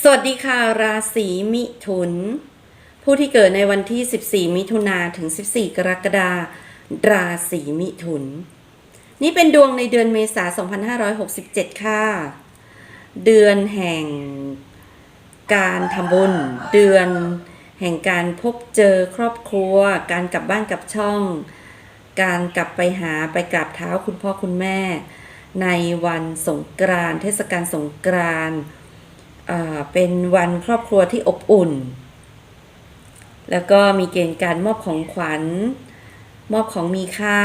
สวัสดีค่ะ ราศีมิถุน ผู้ที่เกิดในวันที่ 14 มิถุนาถึง 14 กรกฎาราศีมิถุน นี่เป็นดวงในเดือนเมษา 2567 ค่ะ เดือนแห่งการทำบุญ เดือนแห่งการพบเจอครอบครัว การกลับบ้านกลับช่อง การกลับไปหาไปกราบเท้าคุณพ่อคุณแม่ ในวันสงกรานต์เทศกาลสงกรานต์ เป็นวันครอบครัวที่อบอุ่น แล้วก็มีเกณฑ์การมอบของขวัญ มอบของมีค่า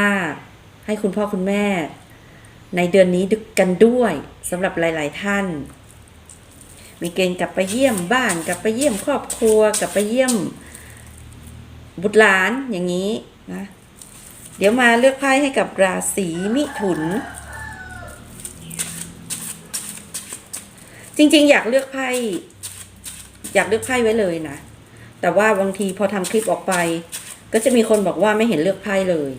ให้คุณพ่อคุณแม่ ในเดือนนี้กันด้วยสำหรับหลาย ๆ ท่าน มีเกณฑ์กลับไปเยี่ยมบ้านกลับไปเยี่ยมครอบครัวกลับไปเยี่ยม บุตรหลานอย่างนี้นะเดี๋ยวมาเลือกไพ่ให้กับราศีมิถุน จริง ๆ อยากเลือกไพ่อยากเลือกไพ่ไว้เลยนะ แต่ว่าบางทีพอทำคลิปออกไป ก็จะมีคนบอกว่าไม่เห็นเลือกไพ่เลย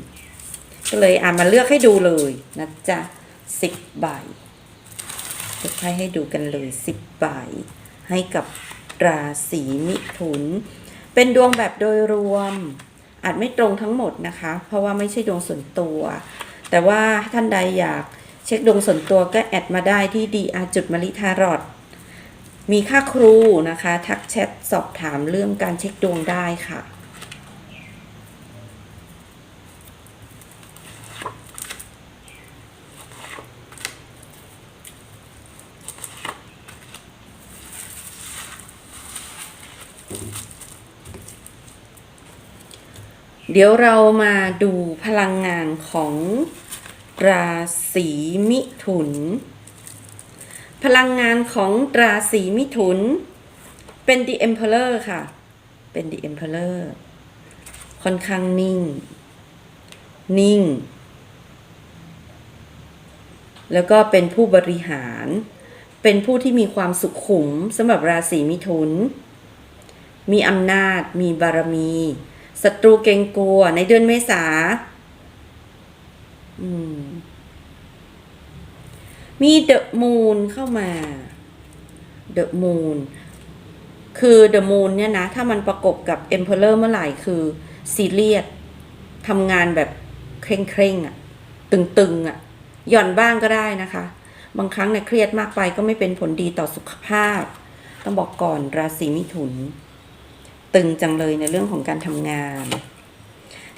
ก็เลยอ่ามาเลือกให้ดูเลยนะจ๊ะสิบใบเลือกไพ่ให้ดูกันเลยสิบใบให้กับราศีมิถุน เป็นดวงแบบโดยรวม อาจไม่ตรงทั้งหมดนะคะ เพราะว่าไม่ใช่ดวงส่วนตัว แต่ว่าท่านใดอยาก เช็คดวงส่วนตัวก็แอดมาได้ที่ dr จุดมาริทารอดมีค่าครูนะคะ ทักแชทสอบถามเรื่องการเช็คดวงได้ค่ะเดี๋ยวเรามาดูพลังงานของ ราศีมิถุน พลังงานของราศีมิถุน เป็น The Emperor ค่ะ เป็น The Emperor ค่อนข้างนิ่ง นิ่ง แล้วก็เป็นผู้บริหาร เป็นผู้ที่มีความสุขขุมสำหรับราศีมิถุน มีอำนาจ มีบารมีศัตรูเกรงกลัวในเดือนเมษา อืม มีเดอะมูนเข้ามาเดอะมูนคือเดอะมูนเนี่ยนะ ถ้ามันประกบกับเอ็มเพลเลอร์เมื่อไหร่คือซีเรียสทำงานแบบเคร่งเคร่งๆอะตึงๆอะหย่อนบ้างก็ได้นะคะ บางครั้งเนี่ยเครียดมากไปก็ไม่เป็นผลดีต่อสุขภาพ ต้องบอกก่อนราศีมิถุน ตึงจังเลยในเรื่องของการทำงาน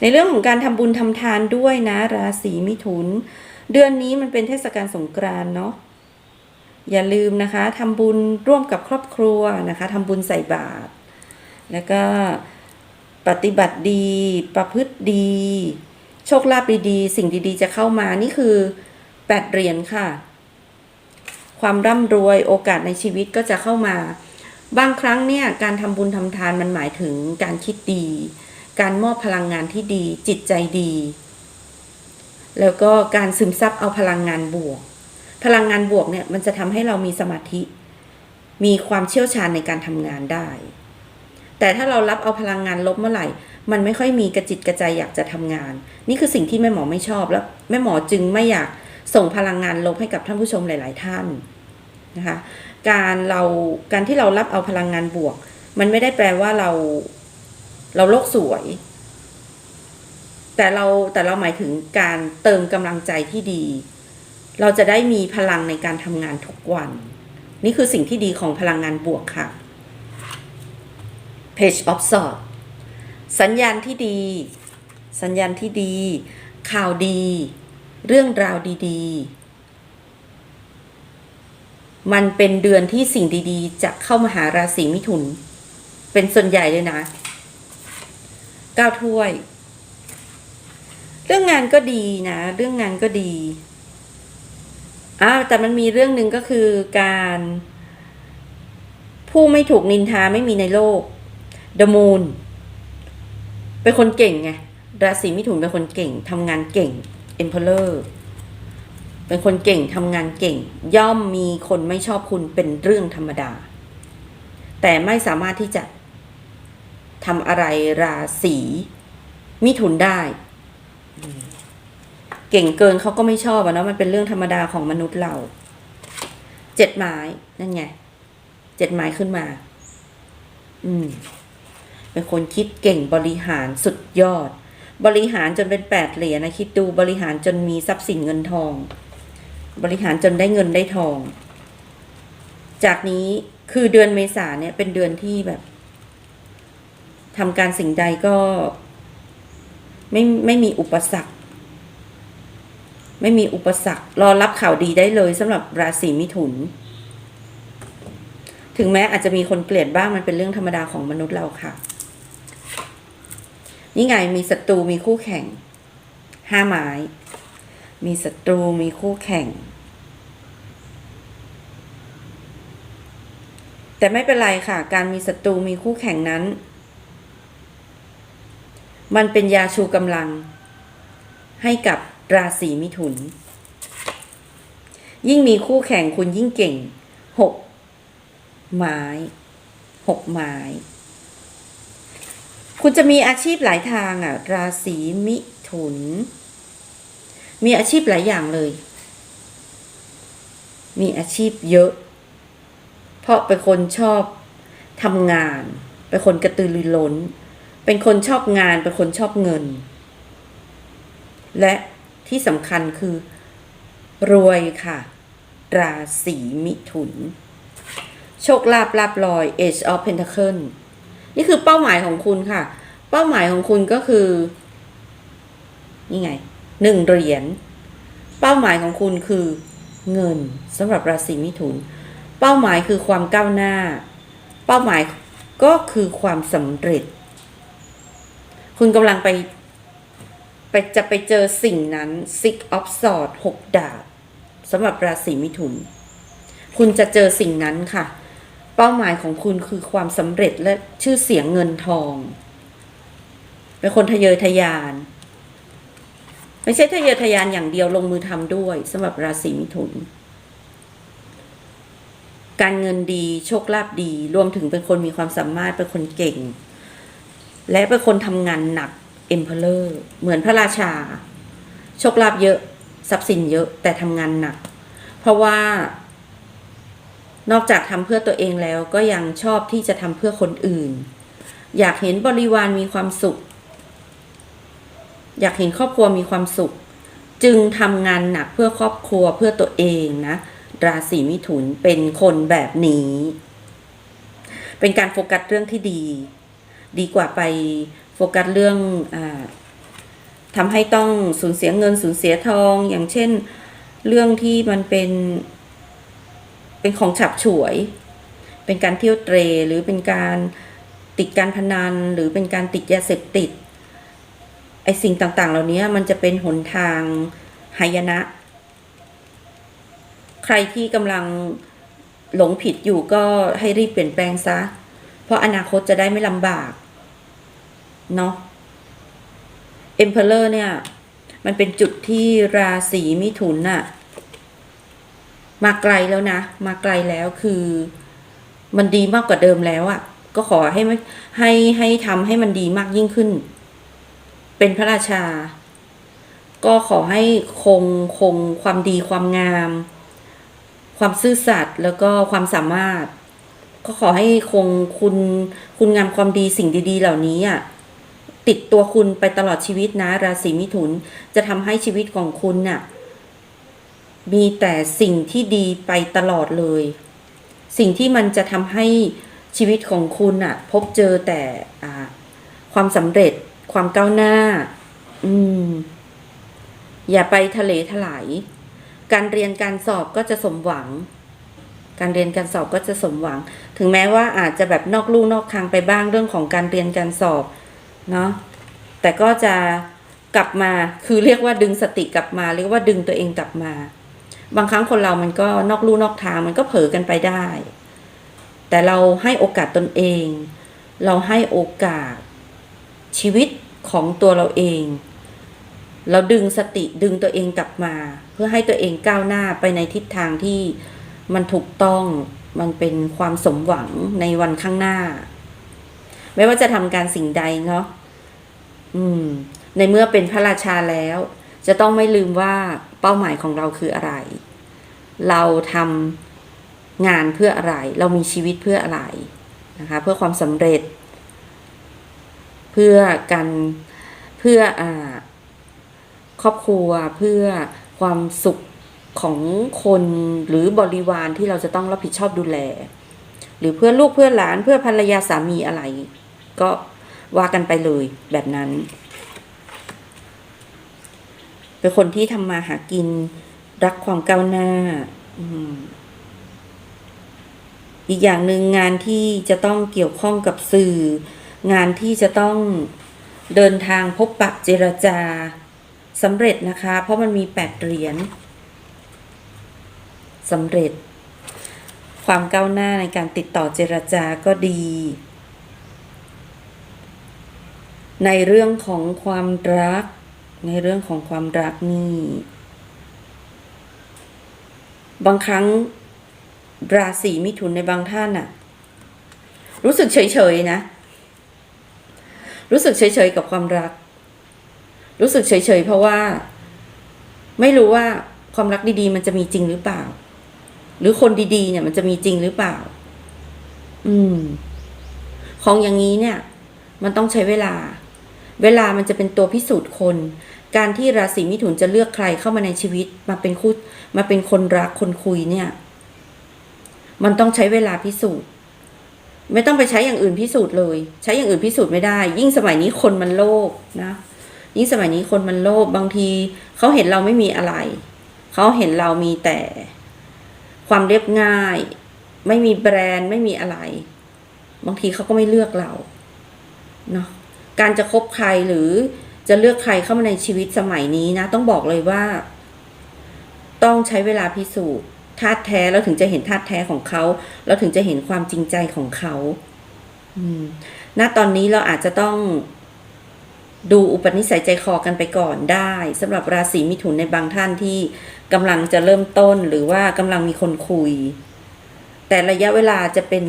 ในเรื่องของการทำบุญทำทานด้วยนะ ราศีมิถุน เดือนนี้มันเป็นเทศกาลสงกรานต์เนาะอย่าลืมนะคะทำบุญร่วมกับครอบครัวนะคะทำบุญใส่บาตรแล้วก็ปฏิบัติดี ประพฤติดี โชคลาภดีๆ สิ่งดีๆ จะเข้ามานี่คือแปดเหรียญค่ะ ความร่ำรวยโอกาสในชีวิตก็จะเข้ามา บางครั้งเนี่ยการทำบุญทำทานมันหมายถึงการคิดดี การมอบพลังงานที่ดี จิตใจดี แล้วก็การซึมซับเอาพลังงานบวก พลังงานบวกเนี่ยมันจะทำให้เรามีสมาธิ มีความเชี่ยวชาญในการทำงานได้ แต่ถ้าเรารับเอาพลังงานลบเมื่อไหร่ มันไม่ค่อยมีกระจิตกระใจอยากจะทำงาน นี่คือสิ่งที่แม่หมอไม่ชอบแล้วแม่หมอจึงไม่อยากส่งพลังงานลบให้กับท่านผู้ชมหลาย ๆ ท่านนะคะการเราการที่เรารับเอาพลังงานบวก มันไม่ได้แปลว่าเราเราโลกสวย แต่เราแต่เราหมายถึงการเติมกำลังใจที่ดี เราจะได้มีพลังในการทำงานทุกวัน นี่คือสิ่งที่ดีของพลังงานบวกค่ะ Page of Swords สัญญาณที่ดี สัญญาณที่ดี ข่าวดี เรื่องราวดีๆ มันเป็นเดือนที่สิ่งดีๆ จะเข้ามาหาราศีมิถุน เป็นส่วนใหญ่เลยนะเก้าถ้วย เรื่องงานก็ดีนะ เรื่องงานก็ดีอ้าวแต่มันมีเรื่องหนึ่งก็คือการ ผู้ไม่ถูกนินทาไม่มีในโลก The Moon เป็นคนเก่งไงราศีมิถุนเป็นคนเก่งทำงานเก่ง Emperor เป็นคนเก่งทำงานเก่ง ย่อมมีคนไม่ชอบคุณเป็นเรื่องธรรมดา แต่ไม่สามารถที่จะทำอะไรราศีมิถุนได้ เก่งเกินเขาก็ไม่ชอบอะเนาะมันเป็นเรื่องธรรมดาของมนุษย์เราเจ็ดไม้นั่นไงเจ็ดไม้ขึ้นมา อืม เป็นคนคิดเก่งบริหารสุดยอด บริหารจนเป็นแปดเหรียญนะคิดดูบริหารจนมีทรัพย์สินเงินทอง บริหารจนได้เงินได้ทอง จากนี้คือเดือนเมษาเนี่ยเป็นเดือนที่แบบทำการสิ่งใดก็ ไม่ไม่มีอุปสรรค ไม่มีอุปสรรครอรับข่าวดีได้เลยสำหรับราศีมิถุน ถึงแม้อาจจะมีคนเกลียดบ้างมันเป็นเรื่องธรรมดาของมนุษย์เราค่ะ นี่ไงมีศัตรูมีคู่แข่งห้าไม้มีศัตรูมีคู่แข่ง แต่ไม่เป็นไรค่ะ การมีศัตรูมีคู่แข่งนั้น มันเป็นยาชูกำลังให้กับ ราศีมิถุน ยิ่งมีคู่แข่งคุณยิ่งเก่งหกไม้หกไม้ คุณจะมีอาชีพหลายทางอะ ราศีมิถุน มีอาชีพหลายอย่างเลย มีอาชีพเยอะ เพราะเป็นคนชอบทำงาน เป็นคนกระตือรือร้น เป็นคนชอบงาน เป็นคนชอบเงิน และ ที่สำคัญคือ รวยค่ะ ราศีมิถุน โชคลาภลาบลอย Age of Pentacle นี่คือเป้าหมายของคุณค่ะ เป้าหมายของคุณก็คือ นี่ไงหนึ่งเหรียญ เป้าหมายของคุณคือเงินสำหรับราศีมิถุน เป้าหมายคือความก้าวหน้า เป้าหมายก็คือความสำเร็จ คุณกำลังไป ไปจะไปเจอสิ่งนั้น Six of Swords หกดาบสำหรับราศีมิถุน คุณจะเจอสิ่งนั้นค่ะ เป้าหมายของคุณคือความสำเร็จและชื่อเสียงเงินทอง เป็นคนทะเยอทะยาน ไม่ใช่ทะเยอทะยานอย่างเดียวลงมือทำด้วยสำหรับราศีมิถุน การเงินดีโชคลาภดี รวมถึงเป็นคนมีความสามารถเป็นคนเก่ง และเป็นคนทำงานหนัก เอ็มเพลเลอร์เหมือนพระราชา โชคลาภเยอะทรัพย์สินเยอะแต่ทำงานหนัก เพราะว่านอกจากทำเพื่อตัวเองแล้วก็ยังชอบที่จะทำเพื่อคนอื่น อยากเห็นบริวารมีความสุข อยากเห็นครอบครัวมีความสุข จึงทำงานหนักเพื่อครอบครัวเพื่อตัวเองนะราศีมิถุนเป็นคนแบบนี้ เป็นการโฟกัสเรื่องที่ดี ดีกว่าไป กัสเรื่องอทำให้ต้องสูญเสียเงินสูญเสียทอง อย่างเช่นเรื่องที่มันเป็น เป็นของฉับฉวย เป็นการเที่ยวเตรหรือเป็นการติดการพนัน หรือเป็นการติดยาเสพติดไอสิ่งต่างๆ เหล่านี้มันจะเป็นหนทางหายนะ ใครที่กำลังหลงผิดอยู่ก็ให้รีบเปลี่ยนแปลงซะ เพราะอนาคตจะได้ไม่ลำบาก เนาะ Emperor เนี่ย มันเป็นจุดที่ราศีมิถุนน่ะ มาไกลแล้วนะ มาไกลแล้วคือ มันดีมากกว่าเดิมแล้วอะ่ะ ก็ขอให้ให้ให้ทำให้มันดีมากยิ่งขึ้น เป็นพระราชา ก็ขอให้คงคงความดีความงาม ความซื่อสัตย์แล้วก็ความสามารถ ก็ขอให้คงคุณคุณงามความดีสิ่งดี ๆ เหล่านี้อะ ติดตัวคุณไปตลอดชีวิตนะ ราศีมิถุนจะทำให้ชีวิตของคุณน่ะมีแต่สิ่งที่ดีไปตลอดเลย สิ่งที่มันจะทำให้ชีวิตของคุณน่ะ พบเจอแต่ความสำเร็จความก้าวหน้า อืม อย่าไปทะเลถลาย การเรียนการสอบก็จะสมหวัง การเรียนการสอบก็จะสมหวัง ถึงแม้ว่าอาจจะแบบนอกลู่นอกทางไปบ้างเรื่องของการเรียนการสอบ เนาะแต่ก็จะกลับมาคือเรียกว่าดึงสติกลับมา เรียกว่าดึงตัวเองกลับมา บางครั้งคนเรามันก็นอกลู่นอกทางมันก็เผลอกันไปได้ แต่เราให้โอกาสตนเอง เราให้โอกาสชีวิตของตัวเราเอง เราดึงสติดึงตัวเองกลับมา เพื่อให้ตัวเองก้าวหน้าไปในทิศทางที่มันถูกต้องมันเป็นความสมหวังในวันข้างหน้า ไม่ว่าจะทำการสิ่งใดเนาะอืม ในเมื่อเป็นพระราชาแล้ว จะต้องไม่ลืมว่าเป้าหมายของเราคืออะไร เราทำงานเพื่ออะไร เรามีชีวิตเพื่ออะไรนะคะ เพื่อความสำเร็จ เพื่อการเพื่ออาครอบครัวเพื่อความสุขของคนหรือบริวารที่เราจะต้องรับผิดชอบดูแล หรือเพื่อลูกเพื่อหลานเพื่อภรรยาสามีอะไร ก็ว่ากันไปเลยแบบนั้น เป็นคนที่ทำมาหากิน รักความก้าวหน้าอีกอย่างหนึ่งงานที่จะต้องเกี่ยวข้องกับสื่อ งานที่จะต้องเดินทางพบปะเจรจาสำเร็จนะคะ เพราะมันมีแปดเหรียญสำเร็จ ความก้าวหน้าในการติดต่อเจรจาก็ดี ในเรื่องของความรัก ในเรื่องของความรักนี่ บางครั้งราศีมิถุนในบางท่านน่ะรู้สึกเฉยๆนะ รู้สึกเฉยๆกับความรัก รู้สึกเฉยๆเพราะว่า ไม่รู้ว่าความรักดีๆ มันจะมีจริงหรือเปล่า หรือคนดีๆ เนี่ย มันจะมีจริงหรือเปล่า อืม ของอย่างนี้เนี่ย มันต้องใช้เวลา เวลามันจะเป็นตัวพิสูจน์คน การที่ราศีมิถุนจะเลือกใครเข้ามาในชีวิต มาเป็นคู่มาเป็นคนรักคนคุยเนี่ย มันต้องใช้เวลาพิสูจน์ ไม่ต้องไปใช้อย่างอื่นพิสูจน์เลย ใช้อย่างอื่นพิสูจน์ไม่ได้ ยิ่งสมัยนี้คนมันโลภนะ ยิ่งสมัยนี้คนมันโลภบางทีเขาเห็นเราไม่มีอะไรเขาเห็นเรามีแต่ความเรียบง่าย ไม่มีแบรนด์ไม่มีอะไร บางทีเขาก็ไม่เลือกเราเนาะ การจะคบใครหรือจะเลือกใครเข้ามาในชีวิตสมัยนี้นะ ต้องบอกเลยว่า ต้องใช้เวลาพิสูจน์ธาตุแท้แล้วถึงจะเห็นธาตุแท้ของเขาแล้วถึงจะเห็นความจริงใจของเขาณตอนนี้เราอาจจะต้องดูอุปนิสัยใจคอกันไปก่อนได้สำหรับราศีมิถุนในบางท่านที่กำลังจะเริ่มต้นหรือว่ากำลังมีคนคุย แต่ระยะเวลาจะเป็น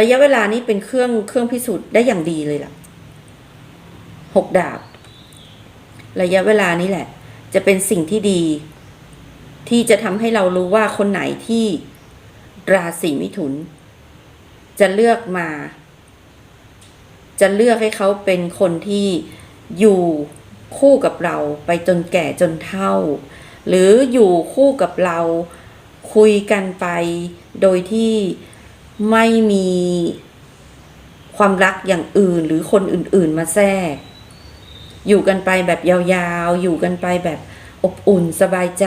ระยะเวลานี้เป็นเครื่องเครื่องพิสูจน์ได้อย่างดีเลยล่ะหกดาบ ระยะเวลานี้แหละ จะเป็นสิ่งที่ดี ที่จะทำให้เรารู้ว่าคนไหนที่ราศีมิถุน จะเลือกมา จะเลือกให้เขาเป็นคนที่อยู่คู่กับเราไปจนแก่จนเฒ่า หรืออยู่คู่กับเราคุยกันไปโดยที่ ไม่มีความรักอย่างอื่นหรือคนอื่น ๆ มาแทรก อยู่กันไปแบบยาวๆ อยู่กันไปแบบอบอุ่นสบายใจ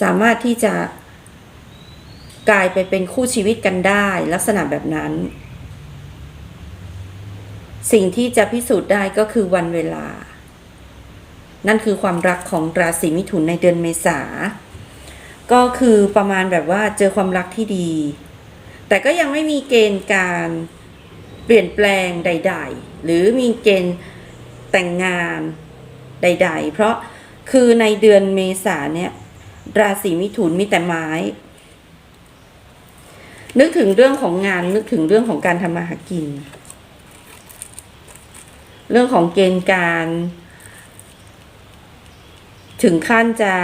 สามารถที่จะกลายไปเป็นคู่ชีวิตกันได้ลักษณะแบบนั้น สิ่งที่จะพิสูจน์ได้ก็คือวันเวลา นั่นคือความรักของราศีมิถุนในเดือนเมษา ก็คือประมาณแบบว่าเจอความรักที่ดี แต่ก็ยังไม่มีเกณฑ์การเปลี่ยนแปลงใด ๆ หรือมีเกณฑ์แต่งงานใด ๆ เพราะคือในเดือนเมษาเนี่ยราศีมิถุนมีแต่ไม้ นึกถึงเรื่องของงานนึกถึงเรื่องของการทำมาหากิน เรื่องของเกณฑ์การ ถึงขั้นจะ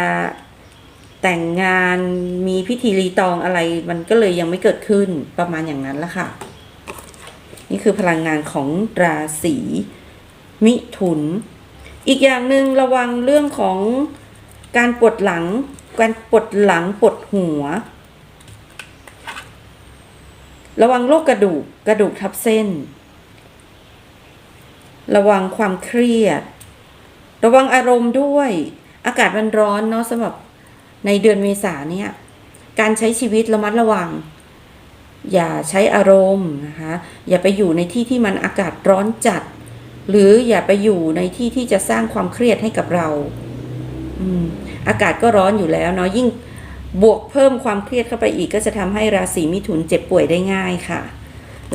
แต่งงานมีพิธีรีตองอะไร มันก็เลยยังไม่เกิดขึ้นประมาณอย่างนั้นละค่ะ นี่คือพลังงานของราศีมิถุน อีกอย่างหนึ่งระวังเรื่องของการปวดหลัง การปวดหลังปวดหัว ระวังโรคกระดูกกระดูกทับเส้น ระวังความเครียด ระวังอารมณ์ด้วย อากาศมันร้อนเนาะสำหรับ ในเดือนเมษาเนี่ยการใช้ชีวิตระมัดระวัง อย่าใช้อารมณ์นะคะอย่าไปอยู่ในที่ที่มันอากาศร้อนจัด หรืออย่าไปอยู่ในที่ที่จะสร้างความเครียดให้กับเราอากาศก็ร้อนอยู่แล้วเนาะยิ่งบวกเพิ่มความเครียดเข้าไปอีก ก็จะทำให้ราศีมิถุนเจ็บป่วยได้ง่ายค่ะ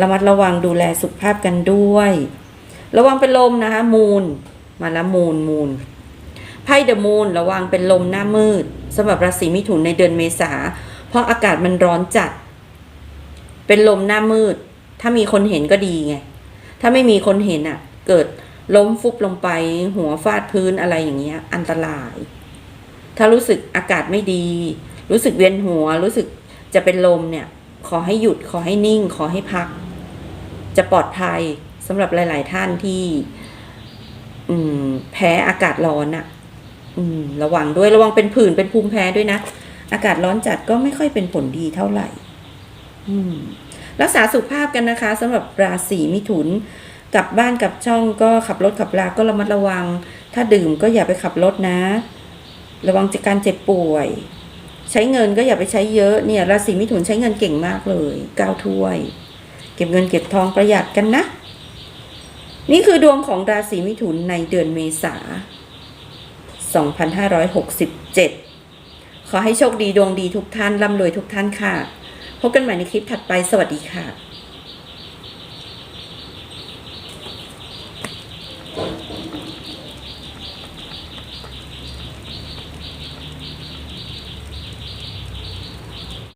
ระมัดระวังดูแลสุขภาพกันด้วย ระวังเป็นลมนะคะ มูล มาละมูลมูล พ่เดอะมูนระวังเป็นลมหน้ามืดสำหรับราศีมิถุนในเดือนเมษา เพราะอากาศมันร้อนจัด เป็นลมหน้ามืด ถ้ามีคนเห็นก็ดีไง ถ้าไม่มีคนเห็นอะ เกิดล้มฟุบลงไป หัวฟาดพื้นอะไรอย่างเงี้ย อันตราย ถ้ารู้สึกอากาศไม่ดี รู้สึกเวียนหัว รู้สึกจะเป็นลมเนี่ย ขอให้หยุดขอให้นิ่ง ขอให้พัก จะปลอดภัยสำหรับหลาย ๆ ท่านที่ อืม แพ้อากาศร้อนอะ่ะ ระวังด้วยระวังเป็นผื่นเป็นภูมิแพ้ด้วยนะ อากาศร้อนจัดก็ไม่ค่อยเป็นผลดีเท่าไหร่รักษาสุขภาพกันนะคะสำหรับราศีมิถุนกลับบ้านกลับช่องก็ขับรถขับลาก็ระมัดระวัง ถ้าดื่มก็อย่าไปขับรถนะ ระวังจากการเจ็บป่วย ใช้เงินก็อย่าไปใช้เยอะเนี่ยราศีมิถุนใช้เงินเก่งมากเลยก้าวถ้วย เก็บเงินเก็บทองประหยัดกันนะ นี่คือดวงของราศีมิถุนในเดือนเมษา 2567 ขอให้โชคดีดวงดีทุกท่านร่ำรวยทุกท่านค่ะ พบกันใหม่ในคลิปถัดไปสวัสดีค่ะ